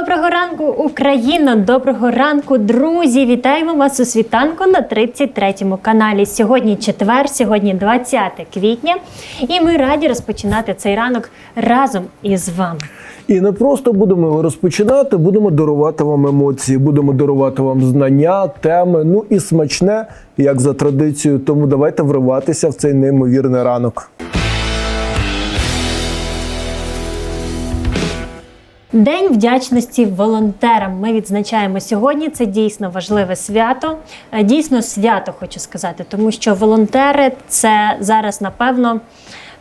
Доброго ранку, Україно! Доброго ранку, друзі! Вітаємо вас у світанку на 33-му каналі. Сьогодні четвер, сьогодні 20 квітня, і ми раді розпочинати цей ранок разом із вами. І не просто будемо його розпочинати, будемо дарувати вам емоції, будемо дарувати вам знання, теми, ну і смачне, як за традицією. Тому давайте вриватися в цей неймовірний ранок. День вдячності волонтерам. Ми відзначаємо сьогодні. Це дійсно важливе свято. Е, Дійсно свято, хочу сказати, тому що волонтери це зараз, напевно.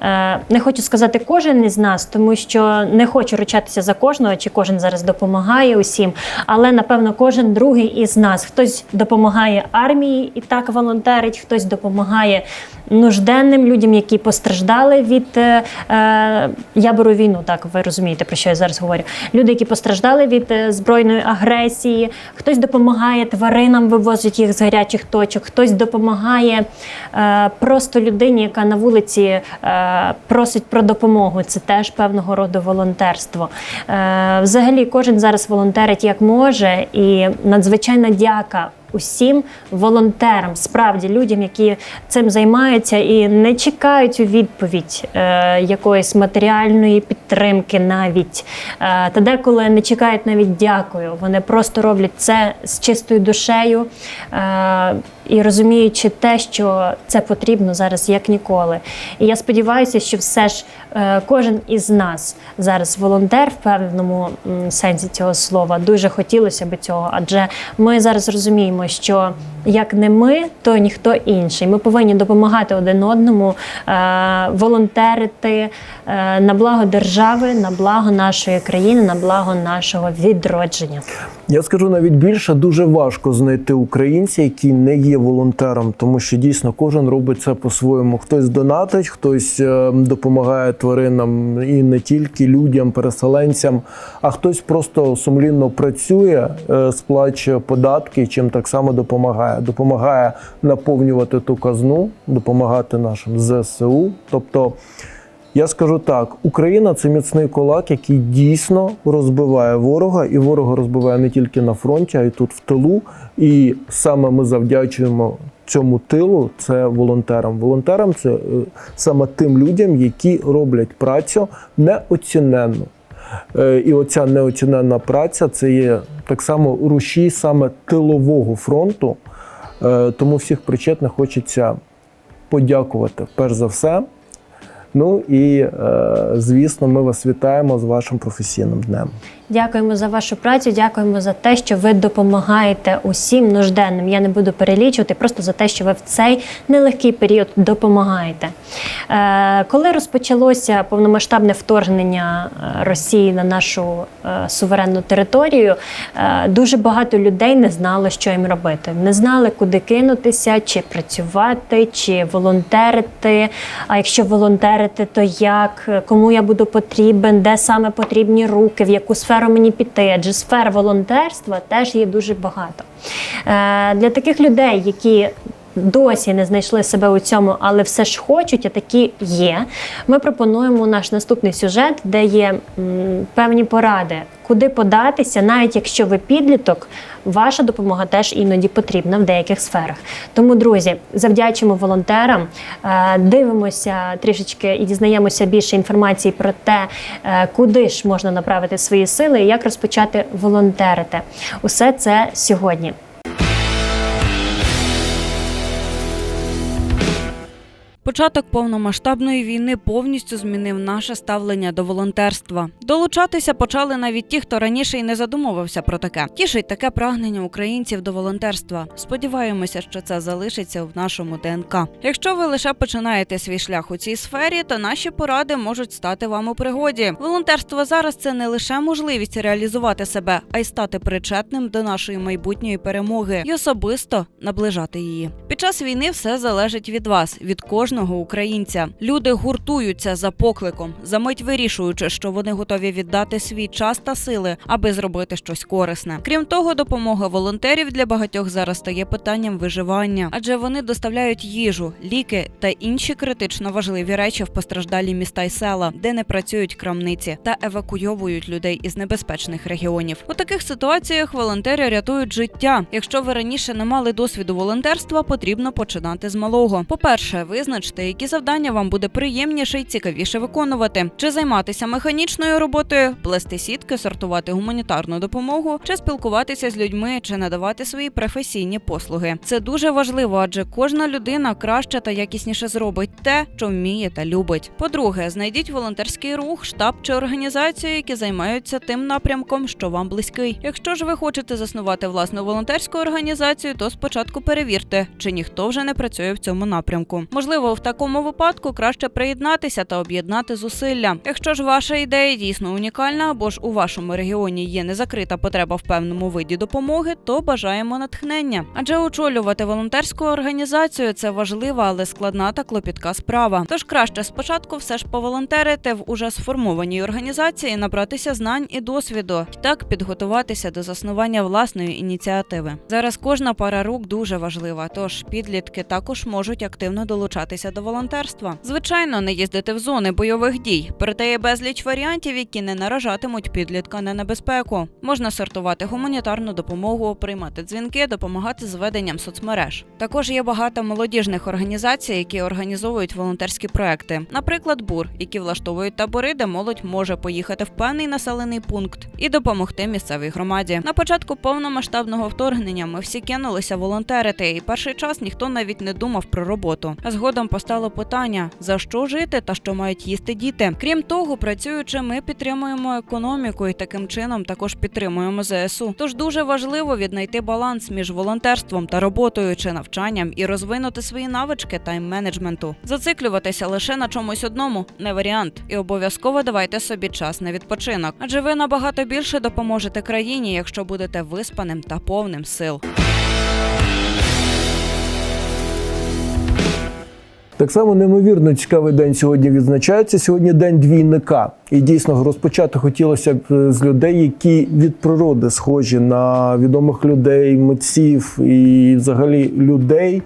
Е, Не хочу сказати кожен із нас, тому що не хочу ручатися за кожного, чи кожен зараз допомагає усім. Але напевно кожен другий із нас. Хтось допомагає армії і так волонтерить, хтось допомагає нужденним людям, які постраждали від е, е, я беру війну. Так ви розумієте, про що я зараз говорю. Люди, які постраждали від е, збройної агресії, хтось допомагає тваринам, вивозить їх з гарячих точок, хтось допомагає е, просто людині, яка на вулиці е, просить про допомогу. Це теж певного роду волонтерство. Е, взагалі, кожен зараз волонтерить як може, і надзвичайна дяка усім волонтерам, справді людям, які цим займаються і не чекають у відповідь е, якоїсь матеріальної підтримки, навіть е, та деколи не чекають навіть дякую. Вони просто роблять це з чистою душею. Е, і розуміючи те, що це потрібно зараз як ніколи. І я сподіваюся, що все ж е, кожен із нас зараз волонтер в певному сенсі цього слова. Дуже хотілося б цього, адже ми зараз розуміємо, що як не ми, то ніхто інший. Ми повинні допомагати один одному, е, волонтерити е, на благо держави, на благо нашої країни, на благо нашого відродження. Я скажу навіть більше, дуже важко знайти українця, який не є волонтером, тому що дійсно кожен робить це по-своєму. Хтось донатить, хтось е, допомагає тваринам і не тільки людям, переселенцям, а хтось просто сумлінно працює, сплачує податки, чим так само допомагає. Допомагає наповнювати ту казну, допомагати нашим ЗСУ. Тобто. Я скажу так: Україна це міцний кулак, який дійсно розбиває ворога, і ворога розбиває не тільки на фронті, а й тут в тилу. І саме ми завдячуємо цьому тилу це волонтерам. Волонтерам це е, саме тим людям, які роблять працю неоціненну. Е, І оця неоціненна праця це є так само рушій саме тилового фронту. Е, Тому всіх причетних хочеться подякувати перш за все. Ну і е, звісно, ми вас вітаємо з вашим професійним днем. Дякуємо за вашу працю, дякуємо за те, що ви допомагаєте усім нужденним. Я не буду перелічувати, просто за те, що ви в цей нелегкий період допомагаєте. Е, коли розпочалося повномасштабне вторгнення е, Росії на нашу е, суверенну територію, е, дуже багато людей не знало, що їм робити. Не знали, куди кинутися, чи працювати, чи волонтерити. А якщо волонтерити, то як, кому я буду потрібен, де саме потрібні руки, в яку сферу мені піти? Адже сфер волонтерства теж є дуже багато. Е, Для таких людей, які Досі не знайшли себе у цьому, але все ж хочуть, а такі є. Ми пропонуємо наш наступний сюжет, де є певні поради, куди податися, навіть якщо ви підліток, ваша допомога теж іноді потрібна в деяких сферах. Тому, друзі, завдячимо волонтерам, е, дивимося трішечки і дізнаємося більше інформації про те, е, куди ж можна направити свої сили і як розпочати волонтерити. Усе це сьогодні. Початок повномасштабної війни повністю змінив наше ставлення до волонтерства. Долучатися почали навіть ті, хто раніше й не задумувався про таке. Тішить таке прагнення українців до волонтерства. Сподіваємося, що це залишиться в нашому ДНК. Якщо ви лише починаєте свій шлях у цій сфері, то наші поради можуть стати вам у пригоді. Волонтерство зараз це не лише можливість реалізувати себе, а й стати причетним до нашої майбутньої перемоги і особисто наближати її. Під час війни все залежить від вас, від кожного кожного українця. Люди гуртуються за покликом, за мить вирішуючи, що вони готові віддати свій час та сили, аби зробити щось корисне. Крім того, допомога волонтерів для багатьох зараз стає питанням виживання, адже вони доставляють їжу, ліки та інші критично важливі речі в постраждалі міста й села, де не працюють крамниці, та евакуйовують людей із небезпечних регіонів. У таких ситуаціях волонтери рятують життя. Якщо ви раніше не мали досвіду волонтерства, потрібно починати з малого. По-перше, визначте, які завдання вам буде приємніше і цікавіше виконувати: чи займатися механічною роботою, плести сітки, сортувати гуманітарну допомогу, чи спілкуватися з людьми, чи надавати свої професійні послуги. Це дуже важливо, адже кожна людина краще та якісніше зробить те, що вміє та любить. По-друге, знайдіть волонтерський рух, штаб чи організацію, які займаються тим напрямком, що вам близький. Якщо ж ви хочете заснувати власну волонтерську організацію, то спочатку перевірте, чи ніхто вже не працює в цьому напрямку. Можливо, в такому випадку краще приєднатися та об'єднати зусилля. Якщо ж ваша ідея дійсно унікальна, або ж у вашому регіоні є незакрита потреба в певному виді допомоги, то бажаємо натхнення. Адже очолювати волонтерську організацію це важлива, але складна та клопітка справа. Тож краще спочатку все ж поволонтерити в уже сформованій організації, набратися знань і досвіду, і так підготуватися до заснування власної ініціативи. Зараз кожна пара рук дуже важлива, тож підлітки також можуть активно долучатися до волонтерства. Звичайно, не їздити в зони бойових дій, проте є безліч варіантів, які не наражатимуть підлітка на небезпеку. Можна сортувати гуманітарну допомогу, приймати дзвінки, допомагати з веденням соцмереж. Також є багато молодіжних організацій, які організовують волонтерські проекти, наприклад, бур, які влаштовують табори, де молодь може поїхати в певний населений пункт і допомогти місцевій громаді. На початку повномасштабного вторгнення ми всі кинулися волонтерити, і перший час ніхто навіть не думав про роботу. А згодом постало питання: за що жити та що мають їсти діти. Крім того, працюючи, ми підтримуємо економіку і таким чином також підтримуємо ЗСУ. Тож дуже важливо віднайти баланс між волонтерством та роботою чи навчанням і розвинути свої навички тайм-менеджменту. Зациклюватися лише на чомусь одному не варіант, і обов'язково давайте собі час на відпочинок, адже ви набагато більше допоможете країні, якщо будете виспаним та повним сил. Так само неймовірно цікавий день сьогодні відзначається. Сьогодні день двійника. І дійсно розпочати хотілося б е, з людей, які від природи схожі на відомих людей, митців і взагалі людей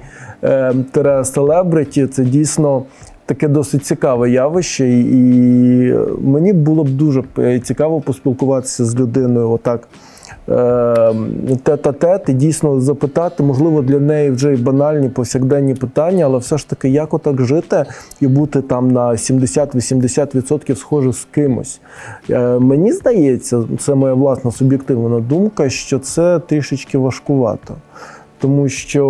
тире селебриті. Це дійсно. Таке досить цікаве явище, і мені було б дуже е, цікаво поспілкуватися з людиною отак тет-а-тет і дійсно запитати, можливо, для неї вже й банальні повсякденні питання, але все ж таки, як отак жити і бути там на 70-80% схоже з кимось. Е, Мені здається, це моя власна суб'єктивна думка, що це трішечки важкувато. Тому що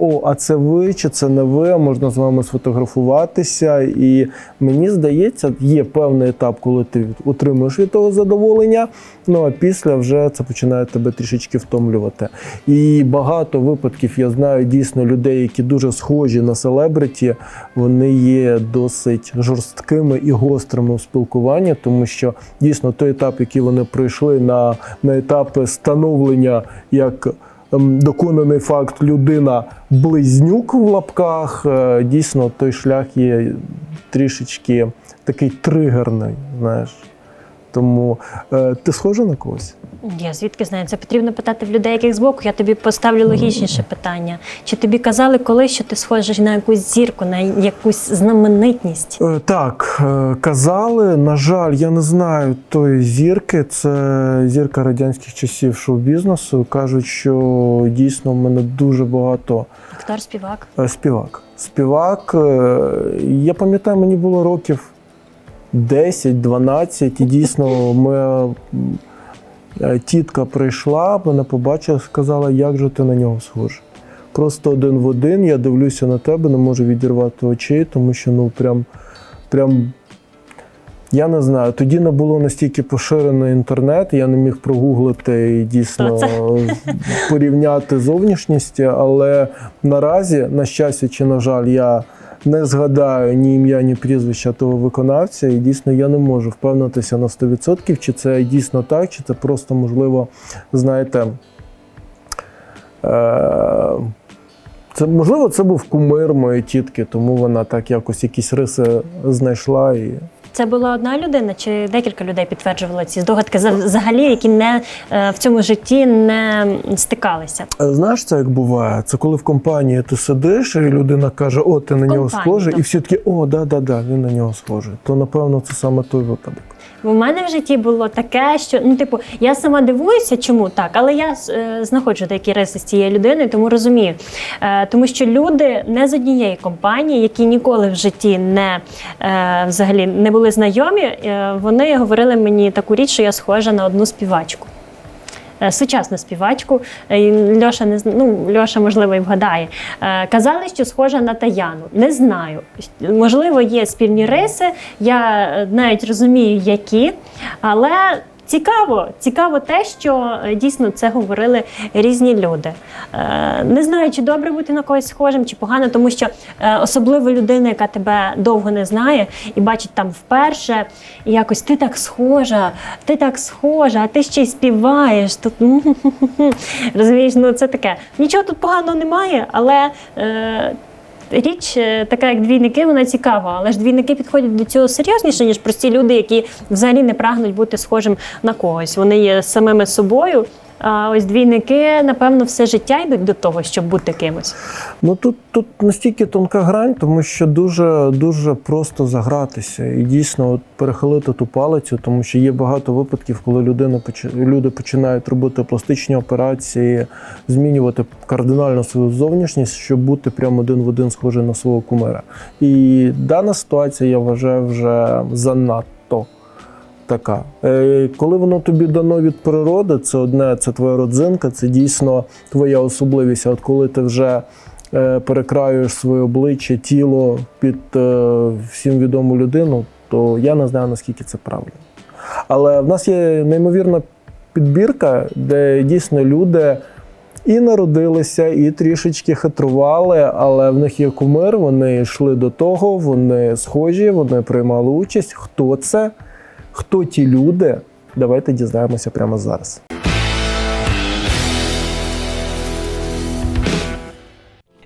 о, а це ви чи це не ви, можна з вами сфотографуватися. І мені здається, є певний етап, коли ти отримуєш від того задоволення. Ну а після вже це починає тебе трішечки втомлювати. І багато випадків я знаю дійсно людей, які дуже схожі на селебриті, вони є досить жорсткими і гострими в спілкуванні, тому що дійсно той етап, який вони пройшли на, на етапи становлення як доконаний факт людина близнюк в лапках. е, Дійсно, той шлях є трішечки такий тригерний, знаєш. Тому е, ти схожа на когось? Я звідки знаю, це потрібно питати в людей, яких збоку. Я тобі поставлю логічніше питання. Чи тобі казали колись, що ти схожий на якусь зірку, на якусь знаменитність? Е, Так, е, казали. На жаль, я не знаю тої зірки. Це зірка радянських часів шоу-бізнесу. Кажуть, що дійсно в мене дуже багато Актор, співак. Е, Співак. Співак. е, Я пам'ятаю, мені було років 10-12, і дійсно моя м, е, тітка прийшла, мене побачила, сказала, як же ти на нього схожий. Просто один в один, я дивлюся на тебе, не можу відірвати очей, тому що ну прям, прям я не знаю, тоді не було настільки поширений інтернет, я не міг прогуглити і дійсно порівняти зовнішність, але наразі, на щастя чи на жаль, я не згадаю ні ім'я, ні прізвища того виконавця, і дійсно я не можу впевнитися на 100%, чи це дійсно так, чи це просто можливо, знаєте. Е- Це можливо, це був кумир моєї тітки, тому вона так якось якісь риси знайшла і. Це була одна людина чи декілька людей підтверджували ці здогадки за- взагалі, які не е, в цьому житті не стикалися. Е, Знаєш, це як буває? Це коли в компанії ти сидиш, і людина каже: О, ти на нього схожий, і всі такі, о, да, да, да, він на нього схожий. То напевно це саме той випадок. Бо в мене в житті було таке, що ну, типу, я сама дивуюся, чому так, але я е, знаходжу деякі риси з цією людиною, тому розумію. Е, тому що люди не з однієї компанії, які ніколи в житті не е, взагалі не були знайомі, е, вони говорили мені таку річ, що я схожа на одну співачку. Е, Сучасну співачку, Е, Льоша не ну, Льоша, можливо, і вгадає. Е, Казали, що схожа на Таяну. Не знаю. Можливо, є спільні риси. Я навіть розумію, які, але. Цікаво, цікаво те, що е, дійсно це говорили різні люди. Е, не знаю, чи добре бути на когось схожим, чи погано, тому що е, особливо людина, яка тебе довго не знає і бачить там вперше, і якось ти так схожа, ти так схожа, а ти ще й співаєш. Тут розумієш, ну це таке. Нічого тут поганого немає, але. Річ е, така, як двійники, вона цікава, але ж двійники підходять до цього серйозніше, ніж прості люди, які взагалі не прагнуть бути схожим на когось. Вони є самими собою. А ось двійники, напевно, все життя йдуть до того, щоб бути кимось. Ну тут, тут настільки тонка грань, тому що дуже дуже просто загратися і дійсно от перехилити ту палицю, тому що є багато випадків, коли людина люди починають робити пластичні операції, змінювати кардинально свою зовнішність, щоб бути прямо один в один схожий на свого кумира. І дана ситуація я вважаю вже занадто. Така, Е, коли воно тобі дано від природи, це одне, це твоя родзинка, це дійсно твоя особливість. От коли ти вже е, перекраюєш своє обличчя, тіло під е, всім відому людину, то я не знаю наскільки це правильно. Але в нас є неймовірна підбірка, де дійсно люди і народилися, і трішечки хитрували, але в них є кумир, вони йшли до того, вони схожі, вони приймали участь. Хто це? Хто ті люди? Давайте дізнаємося прямо зараз.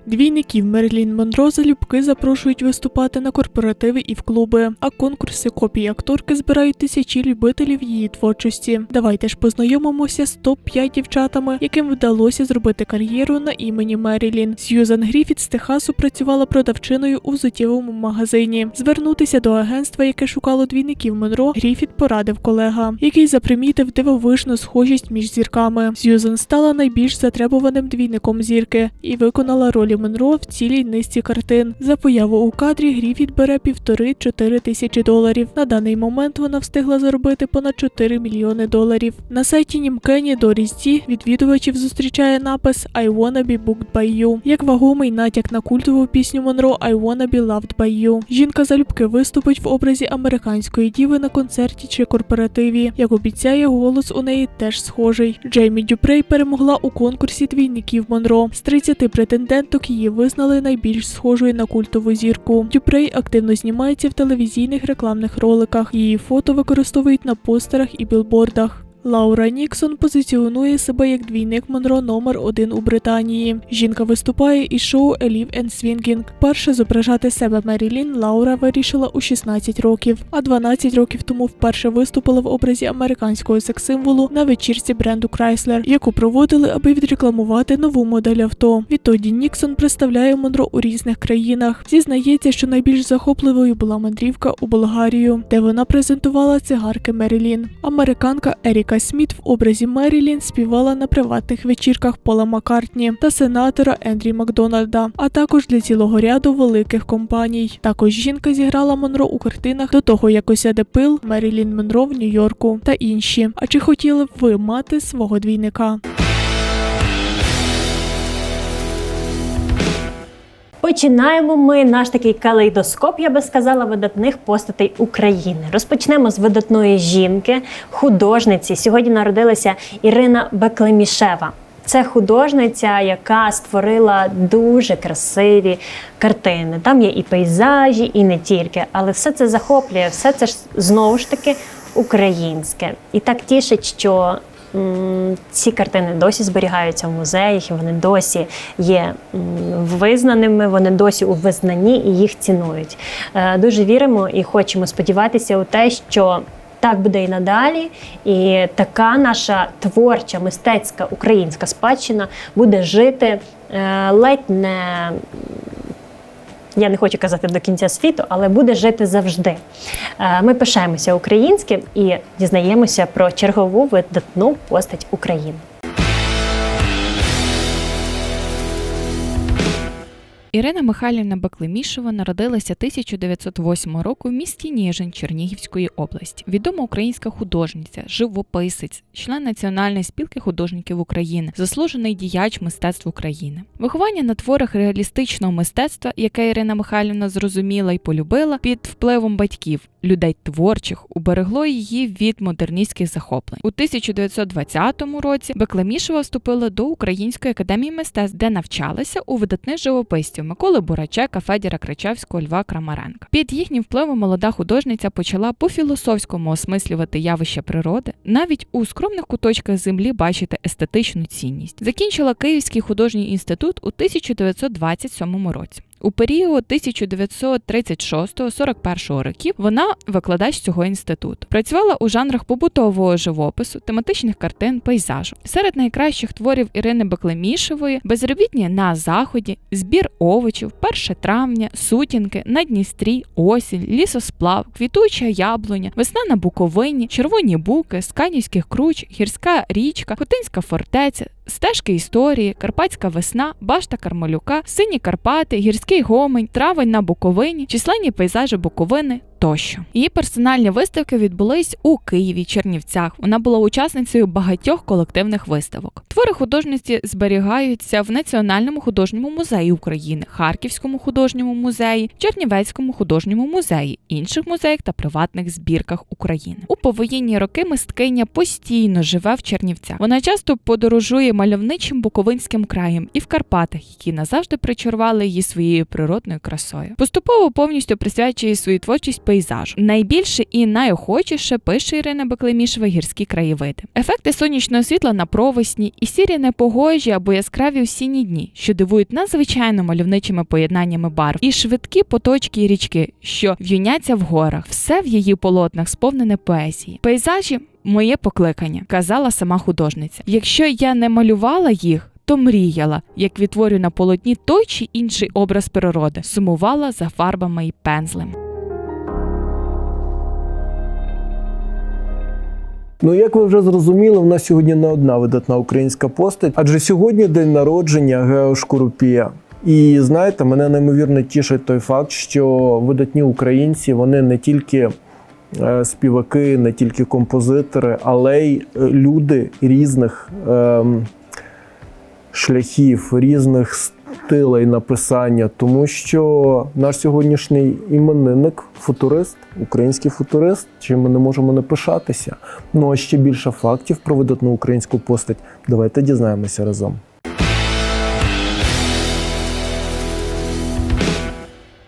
Двійників Мерлін Монро залюбки запрошують виступати на корпоративи і в клуби, а конкурси копії акторки збирають тисячі любителів її творчості. Давайте ж познайомимося з топ-5 дівчатами, яким вдалося зробити кар'єру на імені Мерілін. Сьюзан Гріфіт з Техасу працювала продавчиною у взуттєвому магазині. Звернутися до агентства, яке шукало двійників Монро, Гріфіт порадив колега, який запримітив дивовижну схожість між зірками. Сьюзан стала найбільш затребуваним двійником зірки і виконала ролі Монро в цілій низці картин. За появу у кадрі Гріфіт бере півтори-чотири тисячі доларів. На даний момент вона встигла заробити понад 4 мільйони доларів. На сайті Німкені до Різдці відвідувачів зустрічає напис I wanna be booked by you, як вагомий натяк на культову пісню Монро I wanna be loved by you. Жінка залюбки виступить в образі американської діви на концерті чи корпоративі. Як обіцяє, голос у неї теж схожий. Джеймі Дюпрей перемогла у конкурсі двійників Монро. З 30 претенденток її визнали найбільш схожою на культову зірку. Дюпрей активно знімається в телевізійних рекламних роликах. Її фото використовують на постерах і білбордах. Лаура Ніксон позиціонує себе як двійник Монро номер один у Британії. Жінка виступає із шоу Elif and Swinging. Перше зображати себе Мерілін Лаура вирішила у 16 років, а 12 років тому вперше виступила в образі американського секс-символу на вечірці бренду Chrysler, яку проводили, аби відрекламувати нову модель авто. Відтоді Ніксон представляє Монро у різних країнах. Зізнається, що найбільш захопливою була мандрівка у Болгарію, де вона презентувала цигарки Мерілін. Американка Еріка Сміт в образі Мерілін співала на приватних вечірках Пола Маккартні та сенатора Ендрі Макдональда, а також для цілого ряду великих компаній. Також жінка зіграла Монро у картинах до того, як осяде пил Мерілін Монро в Нью-Йорку та інші. А чи хотіли б ви мати свого двійника? Починаємо ми наш такий калейдоскоп, я би сказала, видатних постатей України. Розпочнемо з видатної жінки, художниці. Сьогодні народилася Ірина Беклемішева. Це художниця, яка створила дуже красиві картини. Там є і пейзажі, і не тільки, але все це захоплює, все це ж знову ж таки українське. І так тішить, що ці картини досі зберігаються в музеях, і вони досі є визнаними, вони досі у визнанні і їх цінують. Е, Дуже віримо і хочемо сподіватися у те, що. Так буде і надалі, і така наша творча, мистецька українська спадщина буде жити е, ледь не я не хочу казати до кінця світу, але буде жити завжди. Е, Ми пишаємося українським і дізнаємося про чергову видатну постать України. Ірина Михайлівна Баклемішева народилася 1908 року в місті Ніжин Чернігівської області. Відома українська художниця, живописець, член Національної спілки художників України, заслужений діяч мистецтв України. Виховання на творах реалістичного мистецтва, яке Ірина Михайлівна зрозуміла і полюбила під впливом батьків, людей творчих, уберегло її від модерністських захоплень. У 1920 році Беклемішева вступила до Української академії мистецтв, де навчалася у видатних живописців Миколи Бурачека, Федіра Кричевського, Льва Крамаренка. Під їхнім впливом молода художниця почала по-філософському осмислювати явище природи, навіть у скромних куточках землі бачити естетичну цінність. Закінчила Київський художній інститут у 1927 році. У період 1936-41 років вона викладач цього інституту. Працювала у жанрах побутового живопису, тематичних картин, пейзажу. Серед найкращих творів Ірини Беклемішевої безробітні на заході, збір овочів, 1 травня, сутінки, на Дністрі, осінь, лісосплав, квітуча яблуня, весна на Буковині, червоні буки, сканівських круч, гірська річка, Хотинська фортеця. Стежки історії, Карпатська весна, башта Кармалюка, сині Карпати, гірський гомень, травень на Буковині, численні пейзажі Буковини тощо. Її персональні виставки відбулись у Києві, Чернівцях. Вона була учасницею багатьох колективних виставок. Твори художниці зберігаються в Національному художньому музеї України, Харківському художньому музеї, Чернівецькому художньому музеї, інших музеях та приватних збірках України. У повоєнні роки мисткиня постійно живе в Чернівцях. Вона часто подорожує мальовничим буковинським краєм і в Карпатах, які назавжди причарували її своєю природною красою. Поступово повністю присвячує свою творчість пейзажу. Найбільше і найохочіше пише Ірина Беклемішева гірські краєвиди. Ефекти сонячного світла на провесні і сірі непогожі або яскраві осінні дні, що дивують надзвичайно мальовничими поєднаннями барв, і швидкі поточки і річки, що в'юняться в горах. Все в її полотнах сповнене поезії. Пейзажі моє покликання, казала сама художниця. Якщо я не малювала їх. То мріяла, як відтворю на полотні той чи інший образ природи, сумувала за фарбами і пензлем. Ну, як ви вже зрозуміли, в нас сьогодні не одна видатна українська постать, адже сьогодні день народження Гео Шкурупія. І знаєте, мене неймовірно тішить той факт, що видатні українці вони не тільки е, співаки, не тільки композитори, але й е, люди різних ем, шляхів, різних стилей написання, тому що наш сьогоднішній іменинник, футурист, український футурист, чим ми не можемо не пишатися. Ну а ще більше фактів про видатну українську постать. Давайте дізнаємося разом.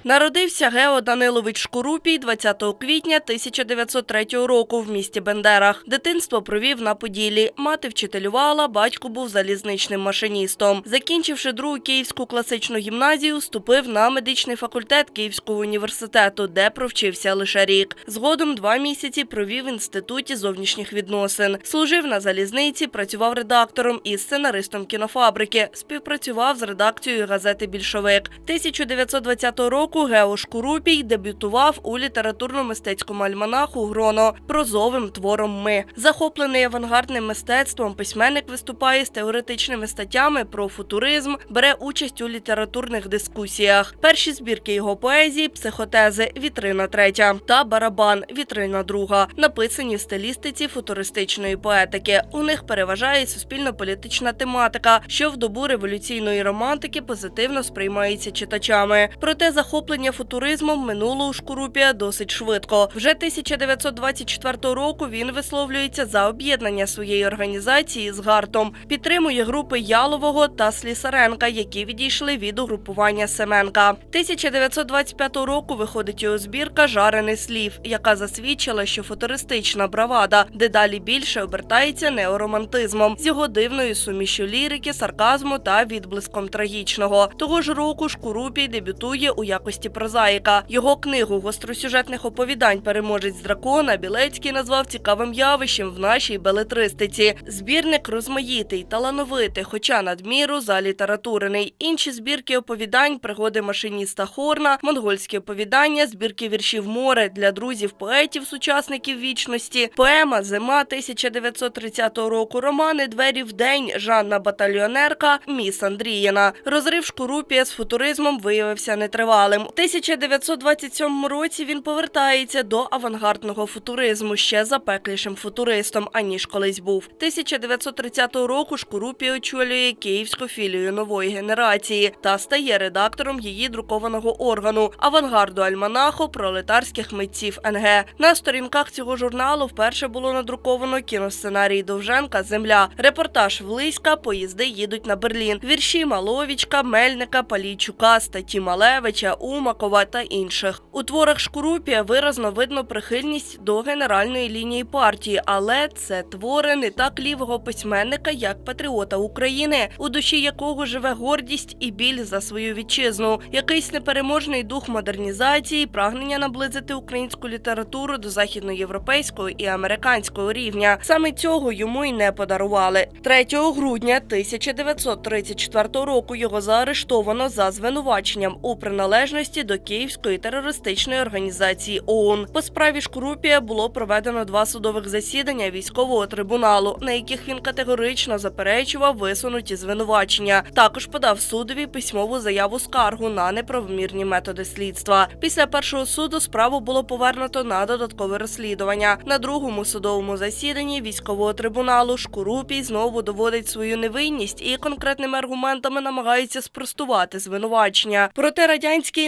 Народився Гео Данилович Шкурупій 20 квітня 1903 року в місті Бендерах. Дитинство провів на Поділлі. Мати вчителювала, батько був залізничним машиністом. Закінчивши другу Київську класичну гімназію, вступив на медичний факультет Київського університету, де провчився лише рік. Згодом два місяці провів в інституті зовнішніх відносин. Служив на залізниці, працював редактором і сценаристом кінофабрики. Співпрацював з редакцією газети Більшовик. 1920 року Гео Шкурупій дебютував у літературно-мистецькому альманаху Гроно прозовим твором Ми. Захоплений авангардним мистецтвом, письменник виступає з теоретичними статтями про футуризм, бере участь у літературних дискусіях. Перші збірки його поезії психотези Вітрина третя та Барабан Вітрина друга написані в стилістиці футуристичної поетики. У них переважає суспільно-політична тематика, що в добу революційної романтики позитивно сприймається читачами. Проте захоплення захоплення футуризмом минуло у Шкурупія досить швидко. Вже 1924 року він висловлюється за об'єднання своєї організації з Гартом, підтримує групи Ялового та Слісаренка, які відійшли від угрупування Семенка. 1925 року виходить його збірка Жарений слів, яка засвідчила, що футуристична бравада дедалі більше обертається неоромантизмом з його дивною сумішю лірики, сарказму та відблиском трагічного. Того ж року Шкурупій дебютує у якості прозаїка. Його книгу гостросюжетних оповідань Переможець дракона Білецький назвав цікавим явищем в нашій белетристиці. Збірник розмаїтий, талановитий, хоча надміру залітературений. Інші збірки оповідань, пригоди машиніста Хорна, монгольські оповідання, збірки віршів море для друзів поетів, сучасників вічності, поема Зима 1930 року. Романи Двері в день Жанна Батальйонерка, Міс Андріїна. Розрив Шкурупія з футуризмом виявився нетривалим. У 1927 році він повертається до авангардного футуризму ще запеклішим футуристом, аніж колись був. 1930 року Шкурупій очолює київську філію нової генерації та стає редактором її друкованого органу авангарду альманаху пролетарських митців НГ. На сторінках цього журналу вперше було надруковано кіносценарій Довженка Земля, репортаж Влиська, поїзди їдуть на Берлін, вірші Маловічка, Мельника, Палійчука, статті Малевича, Умакова та інших. У творах Шкурупія виразно видно прихильність до генеральної лінії партії, але це твори не так лівого письменника, як патріота України, у душі якого живе гордість і біль за свою вітчизну, якийсь непереможний дух модернізації, прагнення наблизити українську літературу до західноєвропейського і американського рівня. Саме цього йому й не подарували. 3 грудня 1934 року його заарештовано за звинуваченням у приналежності до Київської терористичної організації ООН. По справі Шкурупія було проведено два судових засідання військового трибуналу, на яких він категорично заперечував висунуті звинувачення. Також подав судові письмову заяву скаргу на неправомірні методи слідства. Після першого суду справу було повернуто на додаткове розслідування. На другому судовому засіданні військового трибуналу Шкурупій знову доводить свою невинність і конкретними аргументами намагається спростувати звинувачення. Проте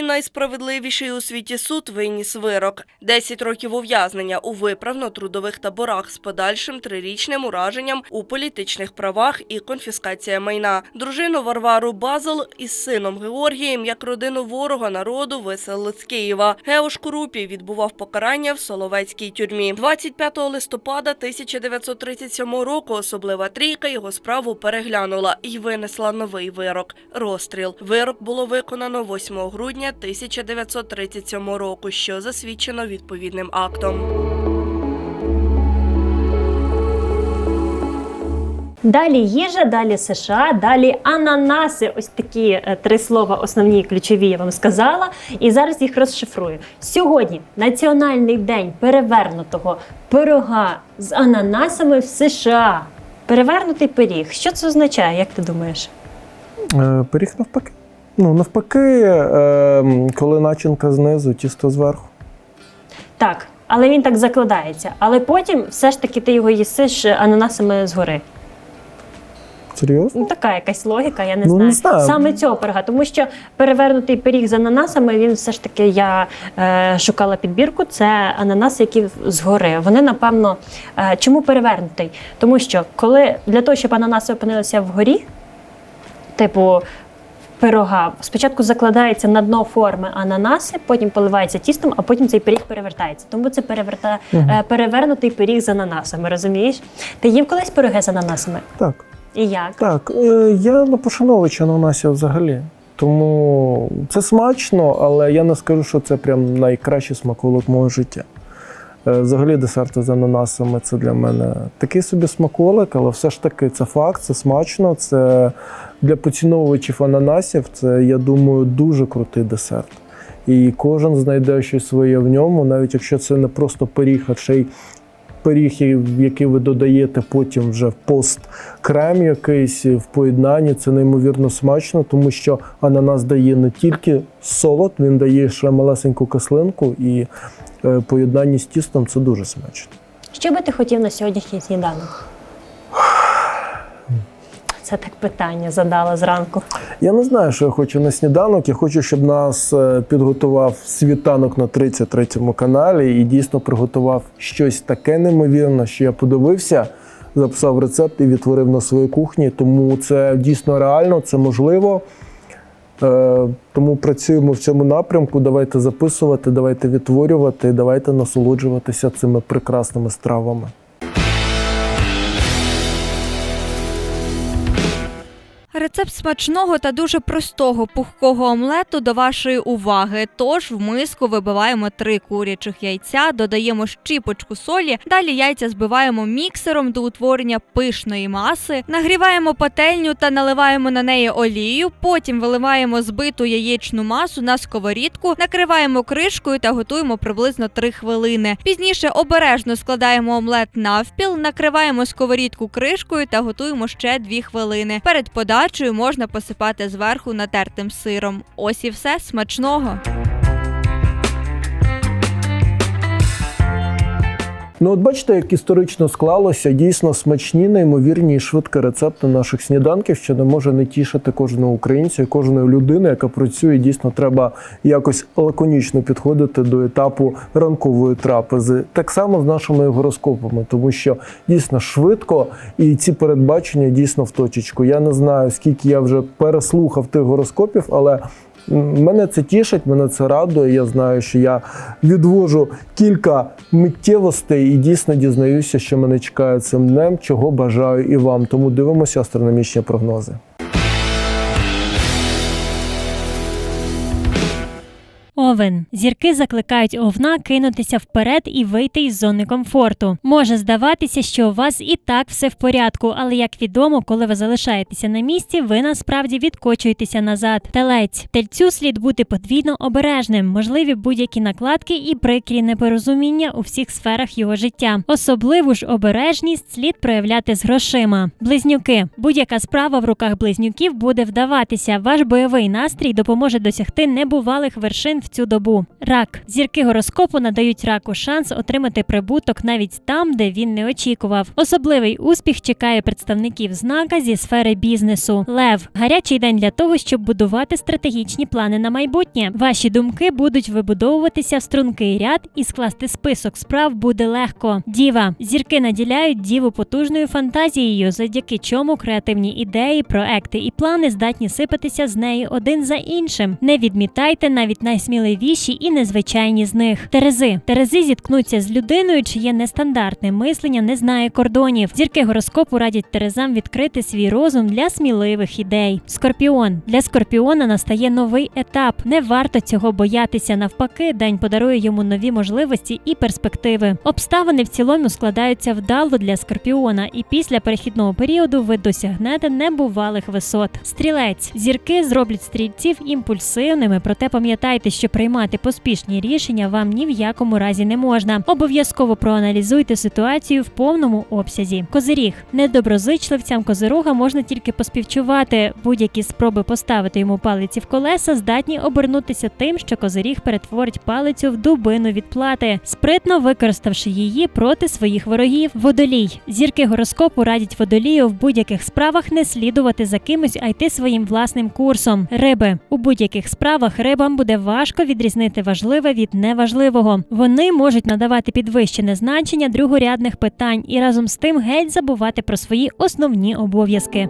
найсправедливіший у світі суд виніс вирок: 10 років ув'язнення у виправно-трудових таборах з подальшим трирічним ураженням у політичних правах і конфіскація майна. Дружину Варвару Базел із сином Георгієм, як родину ворога народу, виселили з Києва. Гео Шкурупій відбував покарання в Соловецькій тюрмі. 25 листопада 1937 року особлива трійка його справу переглянула і винесла новий вирок розстріл. Вирок було виконано 8 грудня 1937 року, що засвідчено відповідним актом. Далі їжа, далі США, далі ананаси. Ось такі е, три слова основні ключові я вам сказала. І зараз їх розшифрую. Сьогодні національний день перевернутого пирога з ананасами в США. Перевернутий пиріг. Що це означає, як ти думаєш? Е, Пиріг навпаки. Ну, навпаки, е, коли начинка знизу, тісто зверху. Так, але він так закладається. Але потім все ж таки ти його їсиш ананасами згори. Серйозно? Ну, така якась логіка, я не Ну, знаю. не знаю. Саме цього пирога, тому що перевернутий пиріг з ананасами, він все ж таки я е, шукала підбірку. Це ананаси, які згори. Вони, напевно, е, чому перевернутий? Тому що коли для того, щоб ананаси опинилися вгорі, типу. Пирога спочатку закладається на дно форми ананаси, потім поливається тістом, а потім цей пиріг перевертається. Тому це переверта... е, перевернутий пиріг з ананасами. Розумієш? Ти їв колись пироги з ананасами? Так. І як? Так, е, я на Пошановича ананасів взагалі. Тому це смачно, але я не скажу, що це прям найкращий смаколик мого життя. Е, Взагалі, десерти з ананасами це для мене такий собі смаколик, але все ж таки це факт, це смачно. Це для поціновувачів ананасів, це, я думаю, дуже крутий десерт. І кожен знайде щось своє в ньому, навіть якщо це не просто пиріг, а ще й пиріг, який ви додаєте потім вже в пост крем якийсь в поєднанні. Це неймовірно смачно, тому що ананас дає не тільки солод, він дає ще малесеньку кислинку, і е, поєднанні з тістом це дуже смачно. Що би ти хотів на сьогоднішній сніданок? Це так питання задала зранку. Я не знаю, що я хочу на сніданок. Я хочу, щоб нас е, підготував світанок на 33-му каналі і дійсно приготував щось таке неймовірне, що я подивився, записав рецепт і відтворив на своїй кухні. Тому це дійсно реально, це можливо. Е, Тому працюємо в цьому напрямку. Давайте записувати, давайте відтворювати, давайте насолоджуватися цими прекрасними стравами. Рецепт смачного та дуже простого пухкого омлету до вашої уваги. Тож в миску вибиваємо три курячих яйця, додаємо щіпочку солі. Далі яйця збиваємо міксером до утворення пишної маси, нагріваємо пательню та наливаємо на неї олію. Потім виливаємо збиту яєчну масу на сковорідку, накриваємо кришкою та готуємо приблизно 3 хвилини. Пізніше обережно складаємо омлет навпіл, накриваємо сковорідку кришкою та готуємо ще 2 хвилини. Перед подачею можна посипати зверху натертим сиром. Ось і все смачного. Ну, от бачите, як історично склалося дійсно смачні, неймовірні і швидкі рецепти наших сніданків, що не може не тішити кожного українця і кожної людини, яка працює. Дійсно, треба якось лаконічно підходити до етапу ранкової трапези. Так само з нашими гороскопами, тому що дійсно швидко і ці передбачення дійсно в точечку. Я не знаю, скільки я вже переслухав тих гороскопів, але. Мене це тішить, мене це радує. Я знаю, що я відвожу кілька миттєвостей і дійсно дізнаюся, що мене чекає цим днем, чого бажаю і вам. Тому дивимося астрономічні прогнози. Овен. Зірки закликають овна кинутися вперед і вийти із зони комфорту. Може здаватися, що у вас і так все в порядку, але як відомо, коли ви залишаєтеся на місці, ви насправді відкочуєтеся назад. Телець тельцю слід бути подвійно обережним, можливі будь-які накладки і прикрі непорозуміння у всіх сферах його життя. Особливу ж обережність слід проявляти з грошима. Близнюки. Будь-яка справа в руках близнюків буде вдаватися. Ваш бойовий настрій допоможе досягти небувалих вершин в цю добу. Рак. Зірки гороскопу надають раку шанс отримати прибуток навіть там, де він не очікував. Особливий успіх чекає представників знака зі сфери бізнесу. Лев гарячий день для того, щоб будувати стратегічні плани на майбутнє. Ваші думки будуть вибудовуватися в стрункий ряд, і скласти список справ буде легко. Діва зірки наділяють діву потужною фантазією, завдяки чому креативні ідеї, проекти і плани здатні сипатися з неї один за іншим. Не відмітайте навіть найсміливіші і незвичайні з них. Терези Терези зіткнуться з людиною, чиє нестандартне мислення не знає кордонів. Зірки гороскопу радять Терезам відкрити свій розум для сміливих ідей. Скорпіон для скорпіона настає новий етап. Не варто цього боятися. Навпаки, день подарує йому нові можливості і перспективи. Обставини в цілому складаються вдало для скорпіона, і після перехідного періоду ви досягнете небувалих висот. Стрілець зірки зроблять стрільців імпульсивними, проте пам'ятайте, що приймати поспішні рішення вам ні в якому разі не можна. Обов'язково проаналізуйте ситуацію в повному обсязі. Козиріг недоброзичливцям козирога можна тільки поспівчувати. Будь-які спроби поставити йому палиці в колеса здатні обернутися тим, що козиріг перетворить палицю в дубину відплати, спритно використавши її проти своїх ворогів. Водолій зірки гороскопу радять водолію в будь-яких справах не слідувати за кимось, а йти своїм власним курсом. Риби у будь-яких справах рибам буде важко відрізнити важливе від неважливого. Вони можуть надавати підвищене значення другорядних питань і разом з тим геть забувати про свої основні обов'язки.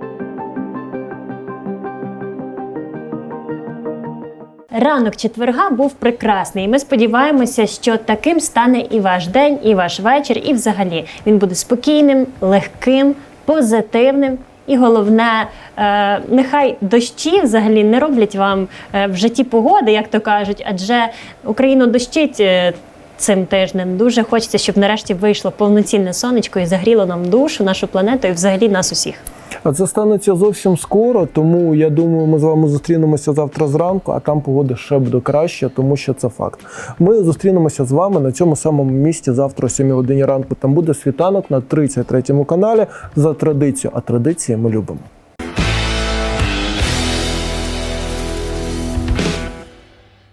Ранок четверга був прекрасний. Ми сподіваємося, що таким стане і ваш день, і ваш вечір, і взагалі він буде спокійним, легким, позитивним. І головне, е, нехай дощі взагалі не роблять вам е, в житті погоди, як то кажуть, адже Україну дощить е, цим тижнем. Дуже хочеться, щоб нарешті вийшло повноцінне сонечко і загріло нам душу, нашу планету і взагалі нас усіх. А це станеться зовсім скоро, тому я думаю, ми з вами зустрінемося завтра зранку, а там погода ще буде краще, тому що це факт. Ми зустрінемося з вами на цьому самому місці завтра о 7 годині ранку. Там буде світанок на 33 каналі за традицію. А традиції ми любимо.